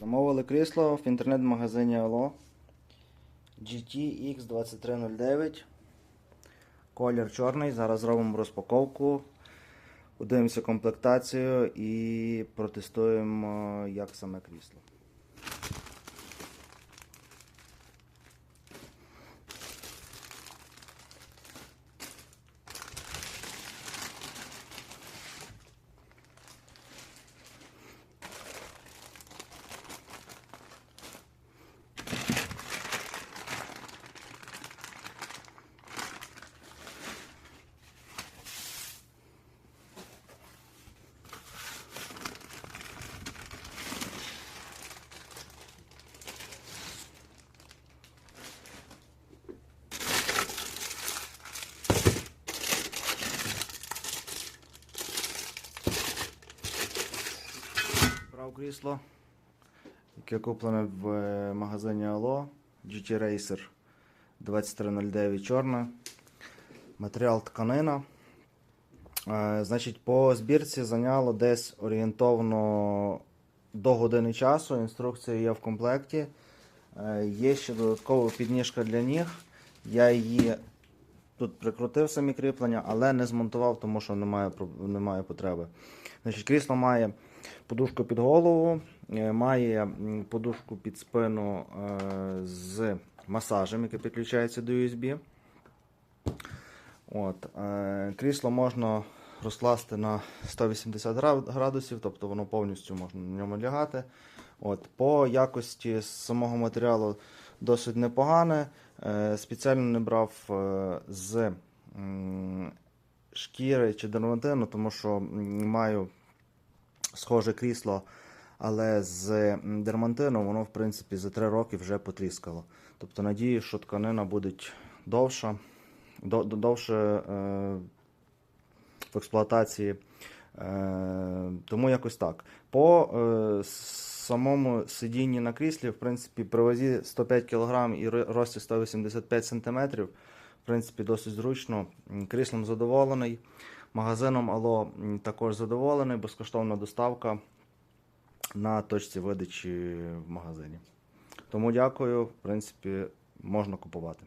Замовили крісло в інтернет-магазині Allo GTX 2309. Колір чорний. Зараз зробимо розпаковку. Подивимося комплектацію і протестуємо, як саме крісло. Брав крісло, яке куплене в е, магазині Allo GT Racer 2309 чорне. Матеріал тканина. Е, Значить, по збірці зайняло десь орієнтовно до години часу. Інструкція є в комплекті. Е, Є ще додаткова підніжка для ніг. Я її тут прикрутив самі кріплення, але не змонтував, тому що немає, немає потреби. Значить, крісло має подушку під голову, е, має подушку під спину е, з масажем, який підключається до USB. От, е, крісло можна розкласти на 180 градусів, тобто воно повністю можна на ньому лягати. От, по якості самого матеріалу досить непогане. Спеціально не брав з шкіри чи дерматину, тому що маю схоже крісло, але з м, дермантину воно, в принципі, за 3 роки вже потріскало. Тобто надію, що тканина буде довша, до- до- довше е, в експлуатації. Е, тому якось так. По е, самому сидінні на кріслі, в принципі, при вазі 105 кг і рості 185 см, в принципі, досить зручно. Кріслом задоволений. Магазином Ало також задоволений, безкоштовна доставка на точці видачі в магазині. Тому дякую, в принципі, можна купувати.